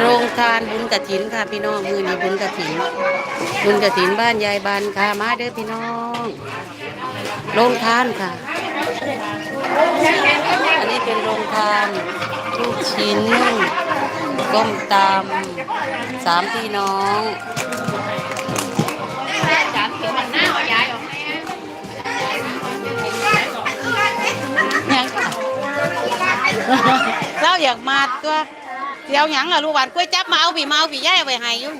โรงทานบุญกระถินค่ะพี่น้องมือนี้บุญกระถิน บุญกระถินบ้านยายบานค่ะมาเด้อพี่น้อง โรงทานค่ะ อันนี้เป็นโรงทานลูกชิ้นก้มตำสามพี่น้อง เราอยากมาตัวเดี๋ยวหยังอะลูกหวานกล้วยจับมาเอาผีมาเอาผีย่ายเอาไปให้อยุ่น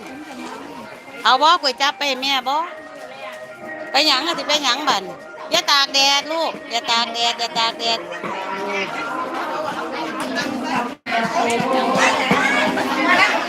เอาบ่กล้วยจับไปให้แม่บ่ไปหยังอะสิไปหยังบันอย่าตากแดดลูกอย่าตากแดดอย่าตากแดดว่า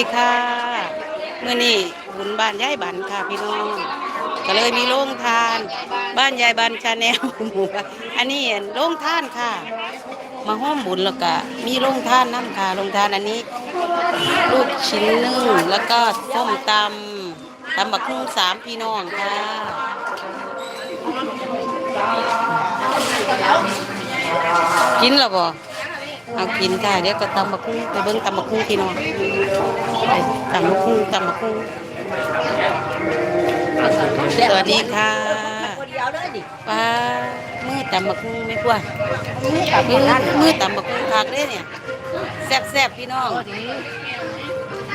ดีค่ะเมื่อนี้บุญบ้านยายบันค่ะพี่น้อง ก็เลยมีโรงทาน บ้านยายบันชาแนลหมู่บ้านอันนี้โรงทานค่ะ มาห้อมบุญแล้วก็มีโรงทานน้ำค่ะโรงทานอันนี้ ลูกชิ้นนึ่งแล้วก็ส้มตำตำบักหุ่งสามพี่น้องค่ะกินแล้วบ่ เอากินค่ะเดี๋ยวก็ตำบักหุ่งไปเบิ่งตำบักหุ่งพี่น้องไปตำบักหุ่งตำบักหุ่งสวัสดีค่ะป้ามือตำบักหุ่งไม่กลัวมือมือตำบักหุ่งผักเด้เนี่ยแซ่บๆพี่น้อง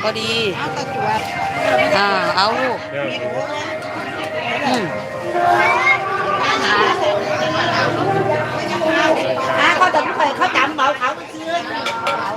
พอดีอ่าเอาลูกอืม à có đừng phải khó chậm bảo khảo cái xưa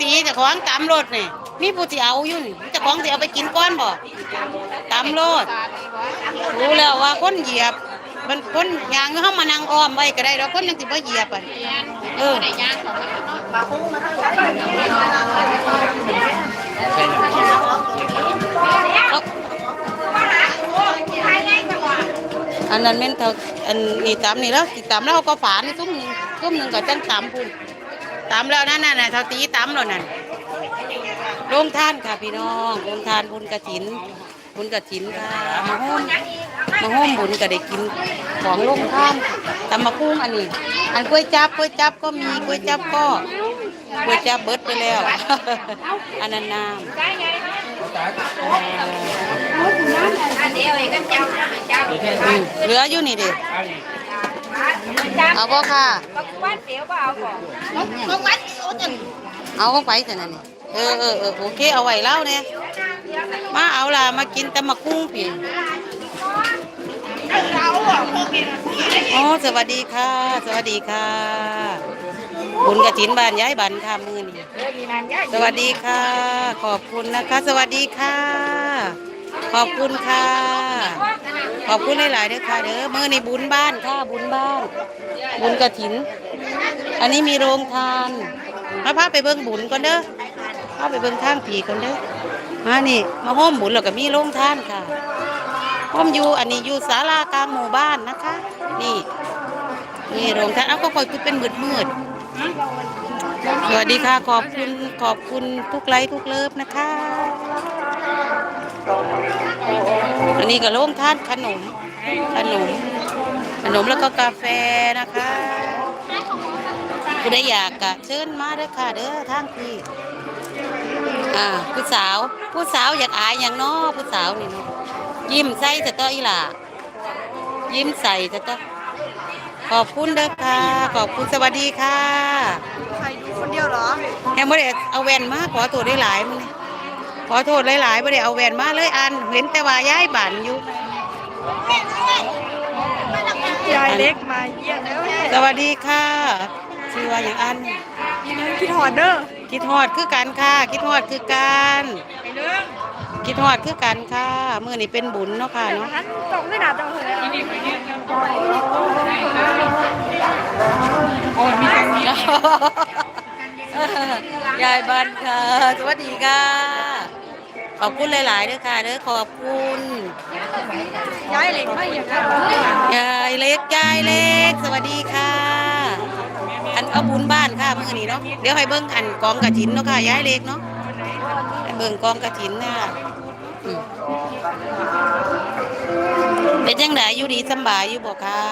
ตีจะของตำรถนี่มีผู้ที่เอาอยู่นี่เจะของที่เอาไปกินก้อนบ่ตำรถรู้แล้วว่าคนเหยียบ มันคนยางเข้ามานั่งอ้อมไว้ก็ได้แล้วคนยังสิบ่เหยียบอะเอออันนั้นแม่นเท่าอันนี้ตำนี่แล้วสิตำแล้วเขาก็ฝานซุ้มหนึงซุ้มหนึ่งก็จังตำพุ่น ตำแล้วนั่นน่ะน่ะเท่าตีตำแล้วนั่นโรงทานค่ะพี่น้องโรงทานบุญกระถิน บุญกระถินค่ะมาห้อมมาห้อมบุญก็ได้กินของโรงทานตำมะกุ้งอันนี้ อันกล้วยจับกล้วยจับก็มีกล้วยจับก็กล้วยจับเบิดไปแล้ว อันนั้นน้ำอืมเหลืออยู่นี่ดิเอาบ่ค่ะ วันเดียวเปล่าของไปแต่นั่นนี่เออเออเออโอเคเอาไว้แล้วเนี่ยมาเอาล่ะมากินแต่มะกุ้งพี่อ๋อสวัสดีค่ะ สวัสดีค่ะบุญกระถินบานย้ายบันค่ะมือนี่สวัสดีค่ะ ขอบคุณนะคะ สวัสดีค่ะ ขอบคุณค่ะ ขอบคุณหลายๆเด้อค่ะเด้อมื้อนี้บุญบ้านค่ะบุญบ้าน บุญกระถิน อันนี้มีโรงทานมาพาไปเบิ่งบุญก่อนเด้อพาไปเบิ่งทางผีก่อนเด้อมานี่ มาห้อมบุญแล้วก็มีโรงทานค่ะห้อมอยู่อันนี้อยู่ศาลากลางหมู่บ้านนะคะ นี่นี่โรงทานเอาก็คอยคือเป็นมืดมืดสวัสดีค่ะขอบคุณขอบคุณทุกไลค์ทุกเลิฟนะคะ อันนี้ก็โรงทานขนม ขนม ขนมแล้วก็กาแฟนะคะผู้ใดอยากกะเชิญมาเด้อค่ะ เด้อทางพี่อ่าผู้สาว ผู้สาวอยากอายอย่างน้อผู้สาวนี่เนาะยิ้มใส่จะต้ออีหล่ายิ้มใส่จะต้อขอบคุณเด้อค่ะ ขอบคุณสวัสดีค่ะ ใครดูคนเดียวเหรอแฮมบ่ได้เอาแว่นมาขอโทษได้หลายๆมื้อนี้ ขอโทษหลายๆบ่ได้เอาแว่นมาเลยอันเห็นแต่ว่าย้ายบ้านอยู่ยายเล็กมาเยี่ยมแล้วสวัสดีค่ะชื่อว่าอย่างอันพี่ถอดเด้อคิดฮอดคือกันค่ะ คิดฮอดคือกันคิดฮอดคือกันค่ะมื้อนี้เป็นบุญเนาะค่ะเนาะฮันตรงไม่หนาตรงเล ยายบันค่ะ สวัสดีค่ะ ขอบคุณหลายๆด้อค่ะเด้อขอบคุณยายเล็กไม่อยางนั้นยายเล็กยายเล็ก สวัสดีค่ะ อันเอาบุญบ้านค่ะเมื้อนี้เนาะ เดี๋ยวให้เบิ่งอันกองกระถินเนาะค่ะยายเล็กเนาะเบิ่งกองกระถินนะเป็นจังไดอยู่ดีสบายอยู่บ่ค่ะ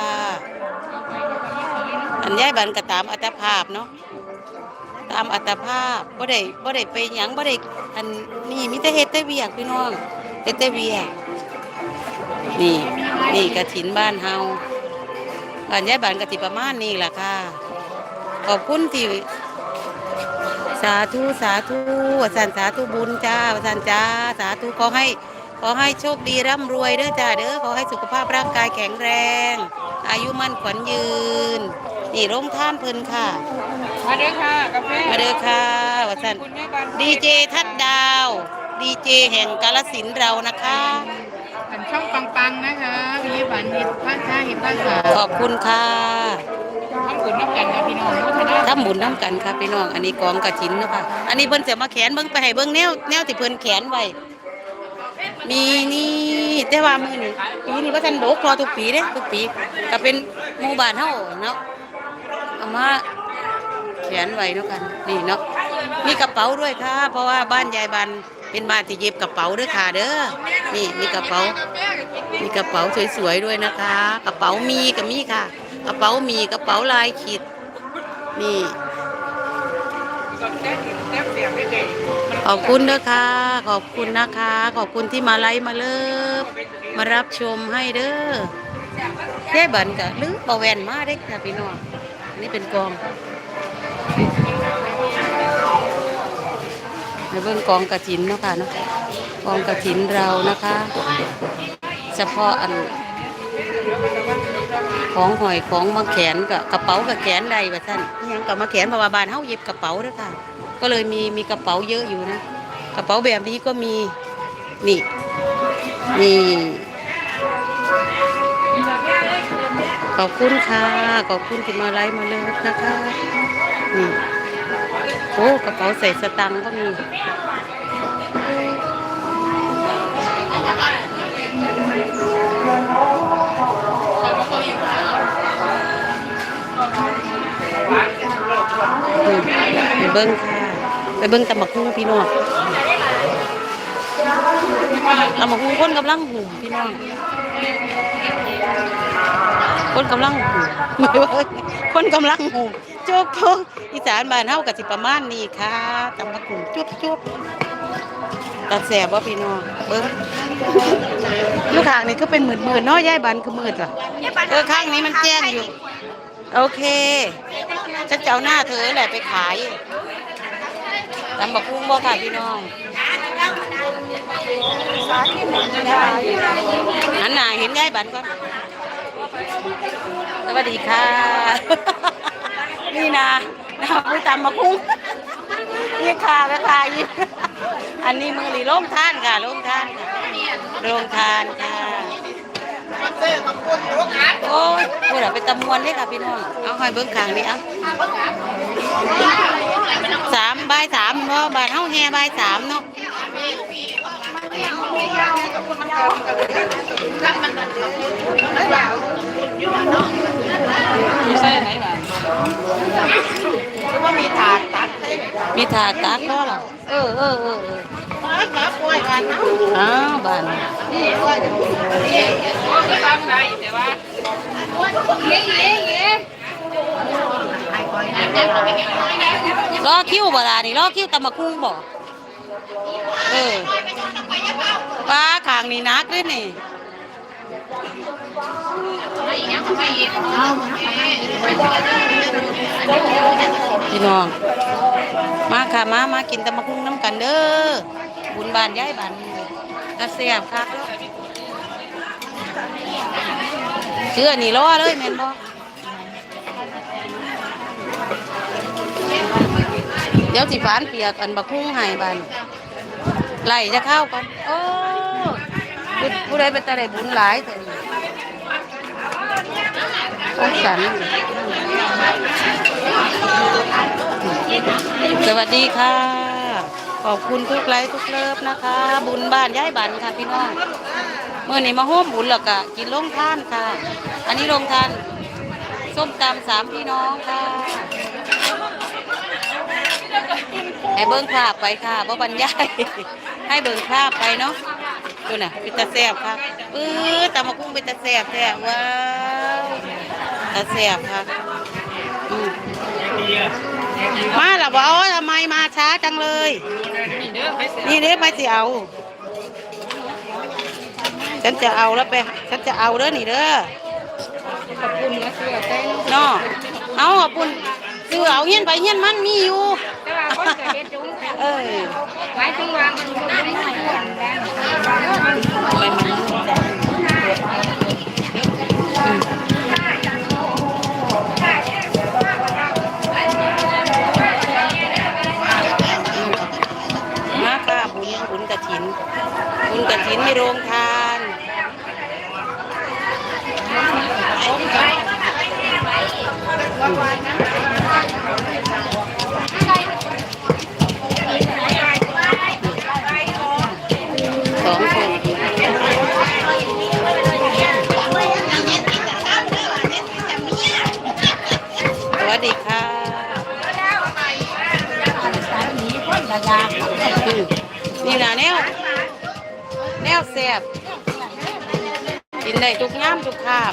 อันยายบันก็ตามอัตภาพเนาะ ตามอัตภาพบ่ได้บ่ได้ไปหยังบ่ได้อันนี่มีแต่เฮ็ดแต่เวียกพี่น้องเฮ็ดแต่เวียกนี่นี่กระถินบ้านเฮาบ้านยายบ้านกระติประมาณนี้ล่ะค่ะ ขอบคุณที่สาธุสาธุวสันสาธุบุญจ้าวสันจ้าสาธุขอให้ขอให้โชคดีร่ำรวยเด้อจ้าเด้อขอให้สุขภาพร่างกายแข็งแรง อายุมั่นขวัญยืน นี่โรงท่านเพิ่นค่ะ มาเด้อค่ะกาแฟมาเด้อค่ะวสันคุณแม่บ้านดีเจทัดดาว ดีเจแห่งกาลสินธุ์เรานะคะอันช่องปังๆนะคะมีบันมีภาษาเห็นภาษาขอบคุณค่ะทำบุญน้ำกันกับพี่น้องพัฒนาทำบุญน้ำกันค่ะพี่น้อง อันนี้กองกระถินเนาะค่ะอันนี้เพิ่นจะมาแขวนเบิ่งไปให้เบิ่งแนวแนวที่เพิ่นแขวนไว้มีนี่แต่ว่ามื้อนี้ปีนี้บ่ทันโดกรอทุกปีเด้ทุกปี ก็เป็นหมู่บ้านเฮาเนาะเอามาแขวนไว้เนาะกันนี่เนาะมีกระเป๋าด้วยค่ะ เพราะว่าบ้านยายบันเป็นบ้านที่เย็บกระเป๋าด้อค่ะเด้อนี่มีกระเป๋า มีกระเป๋าสวยๆด้วยนะคะ กระเป๋ามีก็มีค่ะ กระเป๋ามีกระเป๋าลายขีดนี่ขอบคุณนะคะ ขอบคุณนะคะ ขอบคุณที่มาไลฟ์มาเลิฟมารับชมให้เด้อแค่บันกะลือปะแวนมาได้ค่ะพี่น้องอันนี่เป็นกอง ในเบื้องกองกระถินเนาะค่ะเนาะกองกระถินเรานะคะ เฉพาะอันของหอยของมาแขนกับกระเป๋ากับแขนใดว่าท่านยังกับมาแขนเพาวาบ้านเฮาเย็บกระเป๋าด้อค่ะ ก็เลยมีมีกระเป๋าเยอะอยู่นะ กระเป๋าแบบนี้ก็มีนี่นี่ขอบคุณค่ะ ขอบคุณที่มาไลฟ์มาเลยนะคะนี่ โอ้กระเป๋าใส่สตังค์ก็มีไปเบิ้งค่ะไปเบิ้งตำบักหุ่งพี่น้องตำบักหุ่งคนกำลังหุ่มพี่น้องคนกำลังหุ่มไม่ว่าคนกำลังหุ่มโจ๊กโจ๊กอีสานบ้านเฮากับสิประมาณนี้ค่ะตำบักหุ่งจุ๊บจุ๊บตัดแสบว่าพี่น้องเบิ้งลูกทางนี่ก็เป็นหมื่นหมื่นๆเนาะยายบันคือหมื่นว่ะเออข้างนี้มันแจ้งอยู่ โอเคฉันจะเอาหน้าเธอแหละไปขายตำบักหุ่งบ่ค่ะพี่น้องหันหน้าเห็นยายบันก่อนสวัสดีค่ะ นี่นะนะไปตำมาคุ้งนี่ค่ะแม่ค่ะยิ้อันนี้มือหลีโล่งท่านค่ะโล่งท่านค่ะโล่งทานค่ะโอ้ยพูดอะเป็นตะมวนเด้ค่ะพี่น้องเอาหอยเบิ้งขางนี่เอาสามใบสามเนาะบาทเฮาแห่ใบสามเนาะ มีถาดตัดมีถาดตักก็หรอเออเออเออเออขาป่วยกันเนาะอ้าวบ้านรอคิวบ่ล่ะนี่รอคิวตำมะคุ้งบ่ เออป้าขางนี่นักเลยนี่พี่น้อง มาค่ะมามากินตำมะคุ้งน้ำกันเด้อบุญบานย้ายบานกระเสียบครับเชื่อนี่รอเลยแม่นบ่ เดี๋ยวสิฝานเปียกอันบักคุ้งให้บานไหลจะเข้ากันโอ้ผู้ใดเป็นตาได้บุญหลายแต่สงสารสวัสดีค่ะ ขอบคุณทุกไลค์ทุกเลิฟนะคะ บุญบ้านย้ายบันค่ะพี่น้องเมื่อนี้มาห้มบุญแล้วก็กินลงท่านค่ะ อันนี้ลงท่านส้มตำสามพี่น้องค่ะ ให้เบิ้งภาพไปค่ะบ่บรรยายให้เบิ้งภาพไปเนาะดูน่ะเป็นตาแซ่บค่ะปื้อตำมะกุ้งเป็นตาแซ่บแท้ว้าวตาแซ่บค่ะมาแล้วบ่เอาทำไมมาช้าจังเลย นี่เด้ไปสิเอาฉันจะเอาแล้วไปฉันจะเอาเด้อนี่เด้อขอบคุณนะเสื้อเต้นเนาะเอาขอบคุณ ซื้อเอาเฮียนไปเฮียนมันมีอยู่แต่ว่าคนจะเฮ็ดจุ้งเอ้ยหมายถึงว่ามันน่าได้หน่อยแล้วทำไมมันมาค่ะบุญบุญกระถิน บุญกระถินในโรงท ได้ทุกย่ามทุกคาบ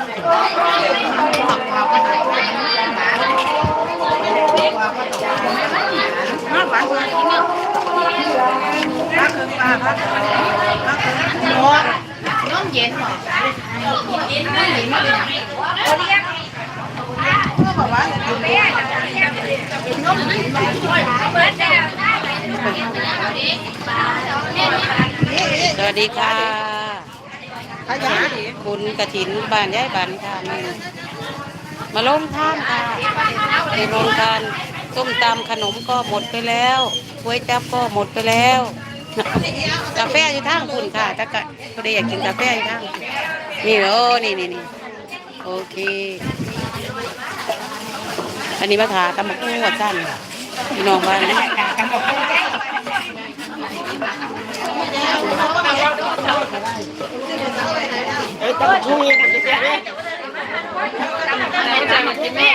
เดี๋ยวมันจะใส่กับว่าหลายนี่ปีนี้สวัสดีค่ะคุณกระถินบ้านย้ายบันค่ะมามาลงท่านค่ะในโรงทานส้มตำขนมก็หมดไปแล้วก๋วยจั๊บก็หมดไปแล้ว กาแฟอยู่ทางคุณค่ะถ้าก็ได้อยากกินกาแฟอยู่ทางนี่โอ้นี่นี่นี่โอเค อันนี้มาถาตำบักหุ่งวัดสั้นพี่น้องบ้านนะแม่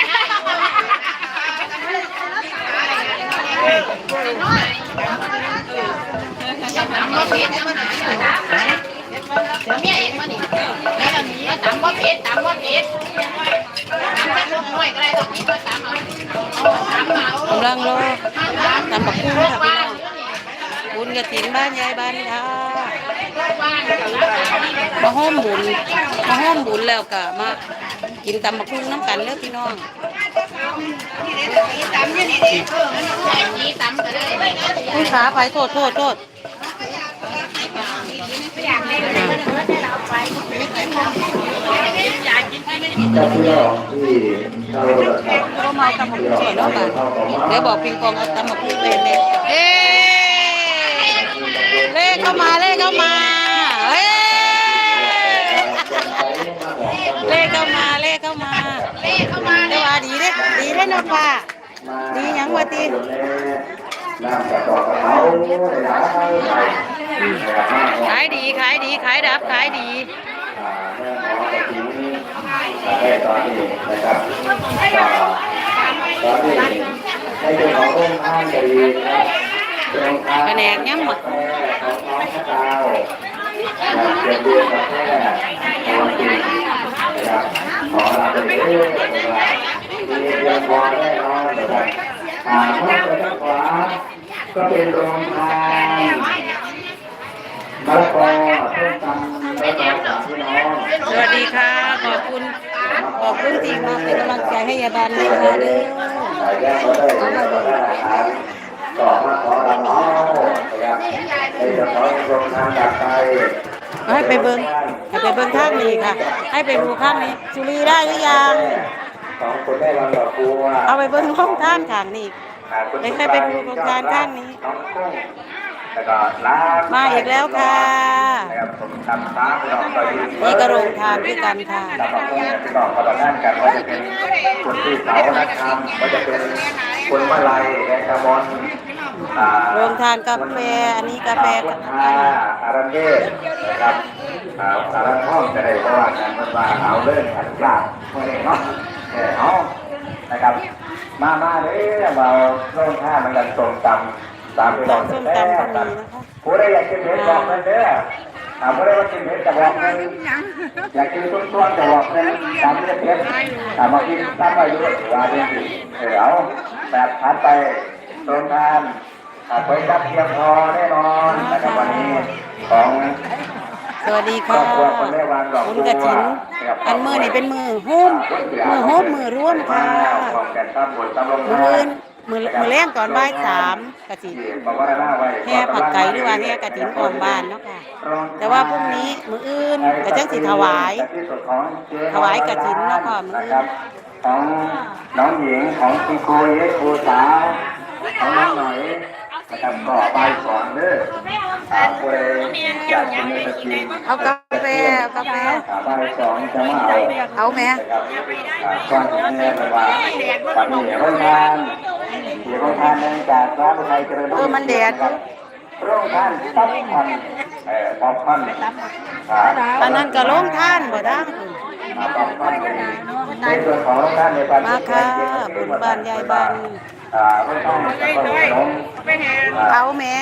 บ่เผ็ดมาหาเดี๋ยวเมียเองมานี่แล้วนี้ตำบ่เผ็ดตำบ่เผ็ดตำแค่ลูกน้อยก็ได้ตรงนี้ก็ตำเอาตำเอากำลังรอตำตำบักคุ้งค่ะพี่น้องบุญกระถินบ้านยายบ้านค่ะมาห้อมบุญมาห้อมบุญแล้วก็มากินตำบักคุ้งน้ำกันเด้อพี่น้องตำเนี่ยนี่นี่ตำก็ได้คุณขาไปโทษโทษโทษ จ้ากพี่น้องที่เข้าระดับก็มาตำบักคุ้งก่อนเนาะค่ะเดี๋ยวบอกปิงปองเอาตำบักคุ้งเลยเลยเอ๊เลขเข้ามาเลขเข้ามาเฮ้เลขเข้ามาเลขเข้ามาเลขเข้ามาแต่ว่าดีเด้ดีเด้เนาะป้าดีหยังวะติ น้ำกระบอกกระเป๋าได้หลายใบนะครับมากกว่าขายดีขายดีขายดับขายดีอ่าแม่ขอกระถิ่นได้ตอนนี้นะครับก็ตอนนี้ให้เจ้าของโรงทานก็ดีนะครับโรงทานแผนกยังหมดแม่ของน้องพระเจ้าอยากเรียนเรียนกับแม่ของจริงนะครับขอลาไปเรื่อยๆนะครับมีเพียงพอแน่นอนนะครับ อ่าห้องประทับขวา ก็เป็นโรงทานมะละกอต้มตำแล้วก็พี่น้องสวัสดีค่ะ ขอบคุณ ขอบคุณที่มาเป็นกำลังใจให้ยาบานนะคะเด้อใส่แก้วก็ได้ก็ได้อาหารก็มาขอรับเอานะครับในเจ้าขอโรงทานจากไทยให้ไปเบิ้งให้ไปเบิ้งข้างนี้ค่ะ ให้ไปดูข้างนี้ สุรีได้หรือยัง ของคุณได้วางดอกบัวเอาไปเบิ้งห้องท่านข้างนี้ไม่เคยไปดูโครงการข้างนี้น้องกุ้งแล้วก็ร้านมาอีกแล้วค่ะนะครับผมทำร้านพี่น้องก็ยืนนี่ก็โรงทานด้วยกันค่ะทำมาเพื่อพี่น้องก็ต่อด้านกันว่าจะเป็นคุณพี่สาวนะครับว่าจะเป็นคุณมาลัยแอนกามอนอ่าโรงทานกาแฟอันนี้กาแฟคุณอาอารันเดชนะครับอ่าอารันห้องจะได้ประวัติกันมันว่าเอาเรื่องอันยากเมื่อเนาะ เอานะครับ มามาเด้อมาโรงท่ามันกันส่งตำตามที่เราส้มแท้ตำก็มีนะคะผู้ใดอยากกินเผ็ดบอกมันเด้อถามผู้ใดว่ากินเผ็ดจะบอกมันอยากกินต้นต้นจะบอกมันตามที่เผ็ดถามมากินตามอายุว่าเด็กเออเอาแบบทัดไปโรงทานไปจับเพียงพอแน่นอนนะครับวันนี้ของ สวัสดีค่ะบุญกระถิน อันมือนี่เป็นมือหุ้มมือหุ้มมือร่วมค่ะของแก่นตำบลตำลงมืออื่นมือมือแรงตอนบ่ายสามกระถินบอกว่าหน้าไว้แห่ผักไก่หรือว่าแห่กระถินออมบ้านเนาะค่ะ แต่ว่าพรุ่งนี้มืออื่นก็จังสิถวาย ถวายกฐินเนาะค่ะมื้อนะครับของน้องหญิงของคุณครูเยครูสาวของน้องหน่อย นะครับก็ไปก่อนเด้ออ่าผู้ใดอยากกินก็กินเอากาแฟเอากาแฟอ่าไปสองจะมาเอาเอาแม่นะครับอ่าก่อนที่เนี่ยแบบว่าปัดเหนียวร่วมทานเหนียวร่วมทานเนื่องจากพระพุทธเจริญเออมันแดดร่วมทานตับพันเอ่อตับพันอ่าอันนั้นก็โรงท่านบ่ได้ มาตับพันในส่วนของร่านในปันมาค่ะบุญบ้านยายบ้านอ่าร่วมทานกับขนมเอาแม่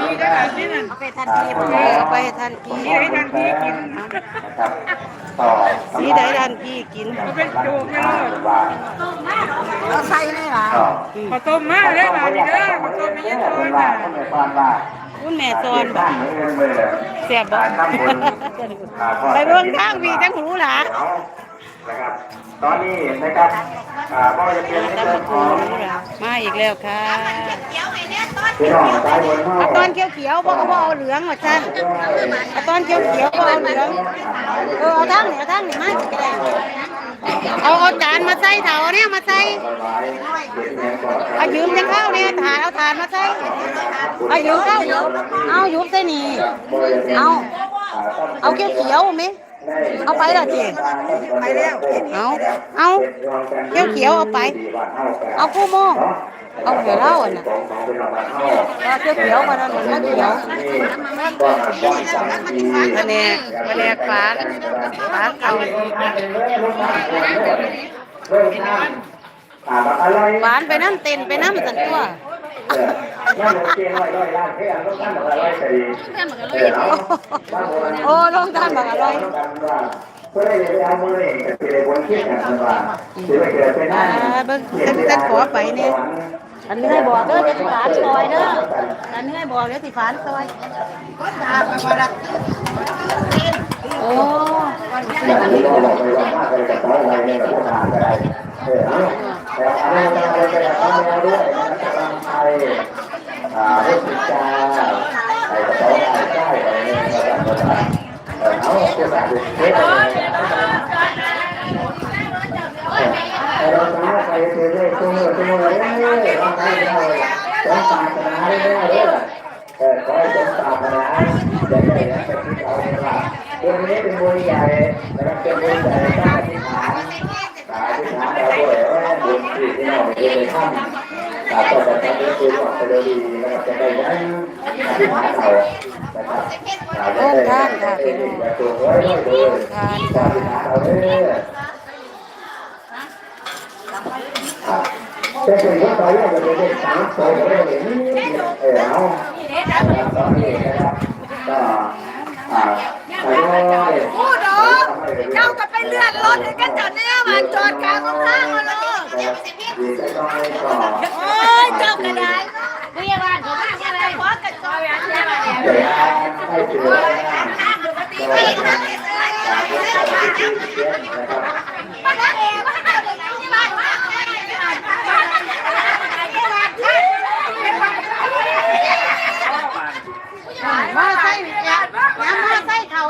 มีก็ได้ที่นั่นไปทันทีเออเอาไปทันทีให้ทันทีกินนะครับต่อสีใดทันทีกินเป็นโจกไม่รอดบาทเอาใส่เลยล่ะต่อข้าต้มมาเลยบาดนี้เด้อข้าต้มมีเยอะเลยว่าค่ะ คนในบ้านว่าคุณแม่สอนบ่บ้านเหมือนกันเลยเหรอเสียบบ่น้ำบนไปเบิ่งทางพี่จังรู้ล่ะนะครับตอนนี้นะครับอ่าก็จะเป็นในตำเรื่บัองกขหุ่องงรู้ล่ะมาอีกแล้วค่ะพี่น้องสายบนเฮาเอาตอนเขียวๆบ่ก็บ่เอาเหลืองว่าซั่นเอาตอนเขียวๆบ่เอาเหลืองเออเอาทางนี่เอาทางนี่มาก็ได้ เอาเอาจานมาใส่เถาเนี่ยมาใส่เอายืมจังเข้าเนี่ยถานเอาถานมาใส่เอายืมเข้าเอายืมใส่นี่เอาเอาเขียวเขียวไหม เอาไปละจีไปแล้ว เอาเอาเขียวเขียวๆเอาไป เอาคู่โมงเอาเขียวเหล้าอะนะเอาเขียวเขียวๆมาแล้วมันไม่เขียวคะแนนคะแนนฟ้าฟ้าเก่าหวานไปน้ำเต็นไปน้ำสันตัว เออน้าหนูเก่งร้อยร้อยล้านเพื่อนต้องการอะไรก็ดีเออเนาะโอ้ลงทานบักอร่อยเพื่อให้เอามือนี่จะเป็นบนเทียบกันว่าจะไปเกิดเป็นนั่นเบิ่งเต้นเต้นขอไปเนี่ยอันนี้ให้บอกเด้อเดี๋ยวสิฝานซอยเด้ออันนี้ให้บอกเดี๋ยวสิฝานซอยโอ้อย่างที่เราบอกไปว่ามากเลยกับเขาอะไรเนี่ยกับพวกทหาได้เออเอ แต่เอาไปไปไปกับเขาแนวด้วยนะครับกำลังไทยอ่าพุทธิจาไอ้กระเป๋าไอ้ใต้อะไรเนี่นะครับนะครับเออเอาเจ้าสาวดูเท่เลยเออเราสามารถไปซื้อได้ตัวมือตัวมือเลยเราไปได้ต้องตามกันนะได้เลยเออขอให้ต้องตามกันนะอย่าได้นะเป็นที่เขาเนี่ยว่าวันนี้เป็นวันใหญ่นะครับเป็นวันใหญ่ตั้งอธิษฐานอธิษฐานเราด้วยว่าบุญ ที่ที่เราไม่ได้ทำต่อไปจะได้คุยกับไปเลดีนะครับจะได้ยังอธิษฐาเรานะครับโอ้ท่านค่ะพี่น้องตัวไว้ด้วยเลยอธิษฐานเราเนี่ยแต่เป็นว่าตอนแรกจะเป็นสามตัวเลยนี่เออเอาตอนนี้นะครับก็อ่าไปด้วย พูดเหรอเจ้าก็ไปเลื่อนรถกันจอดเนี่ยมันจอดกลางข้างมาเลยเฮ้ยก็โอ้ยเจ้ากระไดเรียกว่าเขาว่าอะไรขอกระจอยอะเรียกว่าอะไรเดี๋ยวให้เจอนะครับ ตีไปนะ นะครับ มาเองมาเองที่บ้านมา มาใส่ยาย้ำมาใส่เข่า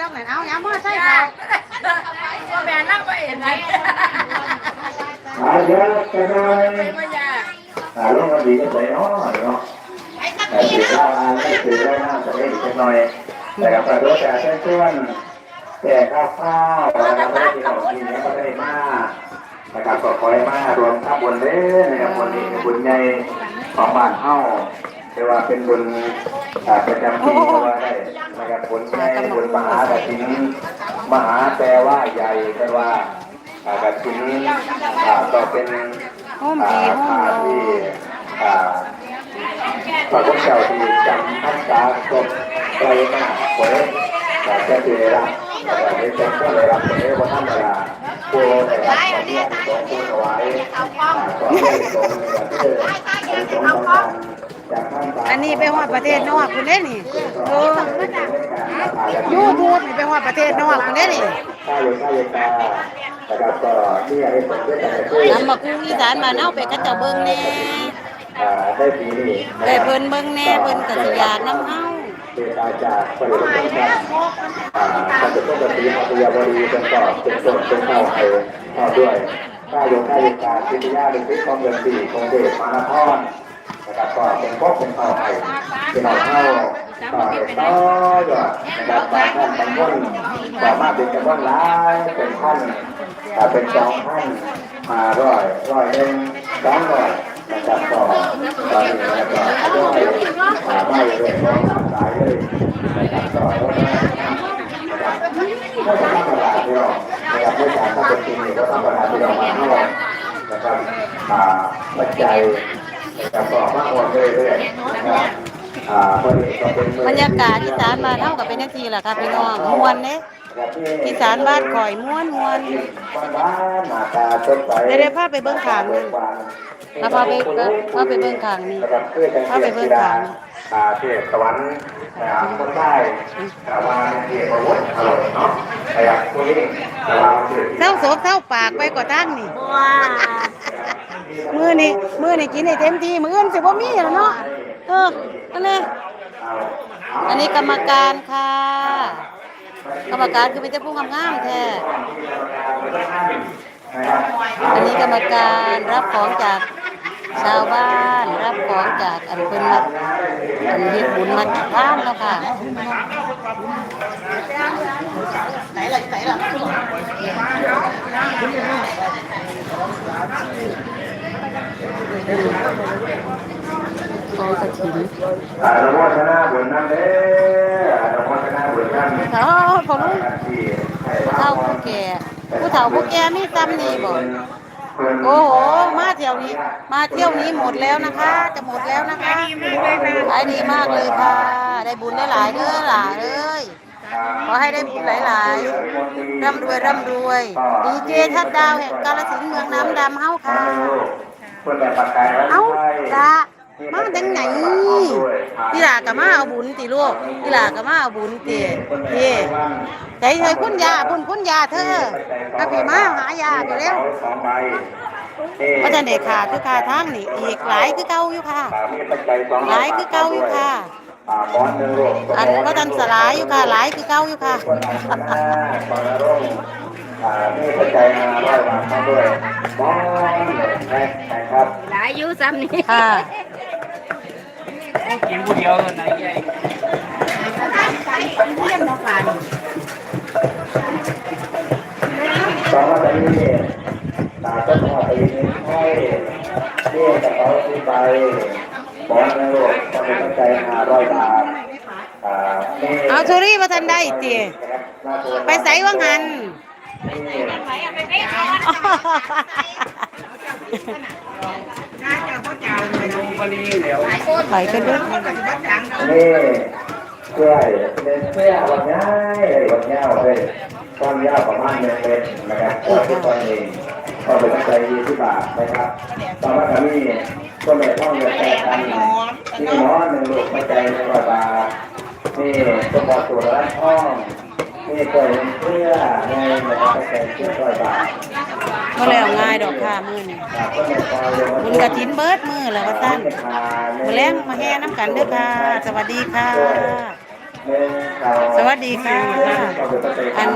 จักหน้อยก็ได้ดอกนั่นเอาย้ำมาใส่เข่าก็แม่นั่งไปเห็นไหมหาเยอะกันหน่อยหาลงมาดีกันเลยเนาะเนาะแต่ถือว่าอ่านไม่ถือได้น่าจะได้กันหน่อยแต่กับประโดดแต่เช่นชวนแต่ข้าวข้าวนะครับไม่ได้กินของกินเนี่ยก็ได้มากนะครับก็คอยมารวมทั้งบนเด้นะครับวันนี้บุญใหญ่ของบ้านเฮา เรียกว่าเป็นบุญประจำปีก็ว่าได้นะครับบุญใหญ่บุญมหากฐินมหาแปลว่าใหญ่กันว่าอากาศชิ้นอ่าก็เป็นอมอ่าดีห้อมผ้าโลที่อ่าพระพุทธเจ้าที่จำพรรษาจบไกลมากกว่านี้แต่จะได้รับแต่ได้จำก็ได้รับแต่ได้ว่าธรรมดาผู้ได้รั บของที่สองผู้ถวายอ่าก็ได้สงฆ์ในประเทศสงฆ์ต่างๆจากท่านตาอันนี้ไปฮอดประเทศนอกคุณเด้นี่โอ้ยูทูบนี่ไปฮอดประเทศนอกคุณเด้นี่ข้าโยข้าโยตานะครับก็ที่ให้ผลด้วยกันช่วยนำมากุ้งอีสานมานเอาไปกระเจ้าเบิ่งแหน่อ่าได้ปีนี้ได้เพิ่นเบิ่งแหน่เพิ่นก็สิอยากนำเฮา เป็นอาจารย์ปริวัติการอ่าท่านจะต้องปฏิบัติยาบดีเป็นต่อเป็นต้นเป็นเต้าไอ้ต่อด้วยข้าโยข้าโยตาพิทยาหรือพิคองเดือนสี่คงเดชมานครนนะครับก็เป็นพ่อเป็นเต้าไอ้เป็นเอาเข้าต่อต่อยอดนะครับบางท่านบางคนสามารถเป็นจำนวนหลายเป็นพันถ้าเป็นสองท่านมาร้อยร้อยหนึ่งสองร้อยนะครับก็ตอนนี้นะครับก็ร้อย ไม่เลยร้อยสายเลยนะครับก็ร้อยนะครับก็จะทำประหลาดที่เรานะครับด้วยการทำเป็นจริงก็ทำประหลาดที่เรามาเข้านะครับอ่าปัจจัยนะครับก็มากกว่าเรื่อยๆนะครับบรรยากาศอีสานมานเฮาก็เป็นจังซี่ล่ะค่ะพี่น้องมวนเด้อีสานบ้านข่อยม่วนม่วนบ้านหน้าตาสดใสเดี๋ยวพาไปเบิ่งขางนั่นพาไปพาไปเบิ่งขางนี่พาไปเบิ่งขางนี่ เทพสวรรค์อ่าคนได้แต่ว่าเทพอาวุธอร่อยเนาะแต่อยากคุยแต่ว่าเทพเท่าโสบเท่าปากไปกว่าตั้งนี่มือนี่มือนี่กินให้เต็มที่มืออื่นสิบ่มีแล้วเนาะเออนั่นแหละอันนี้กรรมการค่ะ กรรมการคือเป็นเจ้าผู้งามๆแท้อันนี้กรรมการรับของจาก ชาวบ้านรับของจากอันเพิ่นมาอันเฮ็ดบุญมาทานแล้วค่ะไหนล่ะไหนล่ะของกระถิ่นอ่าอนุโมทนาบุญนั่นเด้ออนุโมทนาบุญนั่นเฒ่าผมที่ให้ผู้เฒ่าผู้แก่ผู้เฒ่าผู้แก่มีซ้ำนี่บ่ โอ้โห มาเที่ยววนี้ มาเที่ยวนี้หมดแล้วนะคะ จะหมดแล้วนะคะขายดีมากเลยค่ะ ได้บุญได้หลายเด้อหลายเอ้ยขอให้ได้บุญหลายๆ ร่ำรวยร่ำรวย ดีเจทัดดาวแห่งกาลสินธุ์เมืองน้ำดำเฮาค่ะคนแบบปากกายไว้เอ้าให้ละ มาจังไหนพี่หลาก็มาเอาบุญติลูกพี่หลาก็มาเอาบุญติพี่ใจเธอคุณยาบุญคุณยาเธอก็พี่มาหายาไปเร็วสองใบว่าจะเด็กค่ะคือค่าทางนี่อีกหลายคือเก่าอยู่ค่ะหลายคือเก่าอยู่ค่ะอนหนึ่งลูกอันว่าทันสลายอยู่ค่ะหลายคือเก่าอยู่ค่ะ คนอันหน้าปอนร่งป่ามีปัจจัยมาร้อยบาทมาด้วยบอนแรกนะครับหลายอยู่ซ้ำนี่ค่ะกินผู้เดียวเท่านั้นไงสองวันนี้ตาต้นหอไปนี้ห้อยเรียกกระเป๋าที่ไปบอนหนึ่งลูกก็มีปัจจัยมาร้อยบาทอ่านี่เอาทุรีว่าทันได้ติไปใส่ว่างัน หลวไปกันด้อนี่เพื่อเป็นเพื่อวันง่ายเลยวันง่ายเลยความยาวประมาณหนึ่งเมตรนะครับก็ทุกคนเองก็เป็นใจดีที่บาทนะครับตอนนั้นนี่ก็ไม่ต้องเงินแต่กันนี่น้อยหนึ่งลูกไม่ใจในกว่าบานี่ก็บอกตัวละห้อง นี่เกิดเพื่อในนะครับใจเชื่อร้อยบาทก็แล้วง่ายดอกค่ะมื้อนี้บุญกระถินเบิดมื้อแล้วว่าซั่นมื้อแรงมาแห่น้ำกันเด้อค่ะ สวัสดีค่ะ สวัสดีค่ะ อัน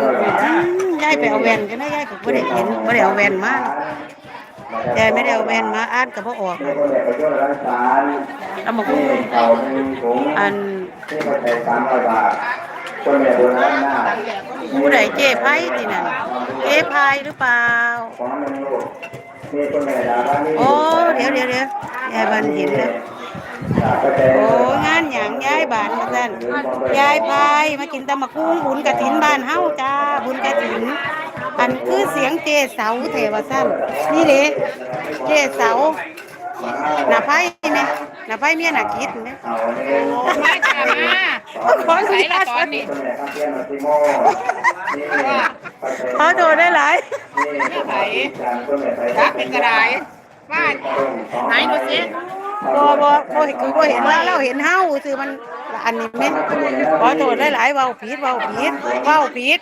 อืมยายไปเอาแว่นกันนะยายก็บ่ได้เห็นบ่ได้เอาแว่นมายายไม่ได้เอาแว่นมาอ่านก็บ่ออกนี่คนเด็กไปช่วยรักษาเอามาคุยเก่าหนึ่งถุงอัน ที่เขาใช้สามร้อยบาทคนเด็กโดนล้านหน้าผู้ใดเจ๊ไผนี่น่ะเจ๊ไผหรือเปล่าขอหนึ่งลูกมีคนเด็กดาบ้านนี่โอ้เดี๋ยวเดี๋ยวเดี๋ยวยายบันเห็นแล้วโอ้งานหยังยายบานมาสั่นยายพายมากินตำมะกุ้งบุญกระถินบ้านเฮาจ้าบุญกระถิน อันคือเสียงเจเสาเทวสั้นนี่เด้เจเสาหน้าไพ่ไหมห น้าไพ่เมียหน้าคิดไหมเอาเนี่ยมาจ้ามาขออนุญาตคนเด็กครับเพื่อนมาซิโม่นี่เขาโดนได้หลายนี่ไผ่คนเด็กไปรับเป็นกระไดว่าไหนดูสิบ่บ่บ่เห็นคือบ่เห็นแล้วเราเห็นเฮาคือมันอันนี้แม่ขอโทษหลายๆเว้าผิดเว้าผิดเว้าผิด